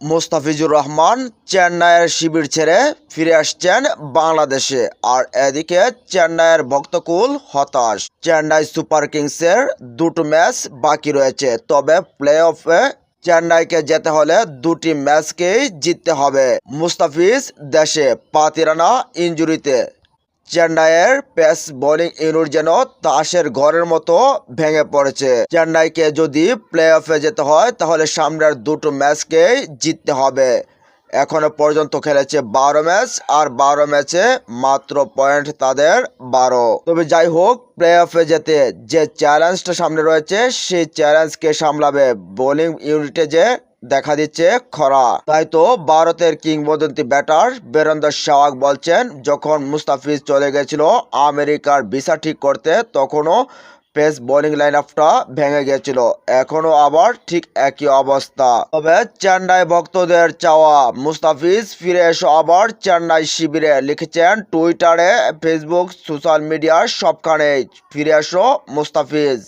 মোস্তাফিজুর রহমান চেন্নাইয়ের শিবির ছেড়ে ফিরে আসছেন বাংলাদেশে। আর এদিকে চেন্নাইয়ের ভক্তকুল হতাশ। চেন্নাই সুপার কিংসের দুটো ম্যাচ বাকি রয়েছে। তবে প্লে অফে চেন্নাইকে যেতে হলে দুটি ম্যাচকেই জিততে হবে। মুস্তাফিজ দেশে পাতিরানা ইঞ্জুরিতে চেন্নাইয়ের পেস বোলিং ইউনিট যেন তাসের ঘরের মতো ভেঙে পড়েছে। চেন্নাইকে যদি প্লে অফে যেতে হয়, তাহলে সামনের দুটো ম্যাচকেই জিততে হবে। এখনও পর্যন্ত খেলেছে বারো ম্যাচ আর বারো ম্যাচে মাত্র পয়েন্ট তাদের বারো। তবে যাই হোক প্লে অফে যেতে যে চ্যালেঞ্জটা সামনে রয়েছে, সেই চ্যালেঞ্জকে সামলাবে বোলিং ইউনিটে যে দেখা দিচ্ছে খরা। তাই তো ভারতের কিংবদন্তি ব্যাটার বীরেন্দ্র সেহবাগ বলছেন, যখন মুস্তাফিজ চলে গেছিল আমেরিকার ভিসা ঠিক করতে, তখনও পেস বোলিং লাইন আপটা ভেঙে গেছিল। এখনও আবার ঠিক একই অবস্থা। তবে চেন্নাই ভক্তদের চাওয়া, মুস্তাফিজ ফিরে এসো আবার চেন্নাই শিবিরে, লিখেছেন টুইটারে, ফেসবুক, সোশ্যাল মিডিয়ার সবখানেই। ফিরে এসো মুস্তাফিজ।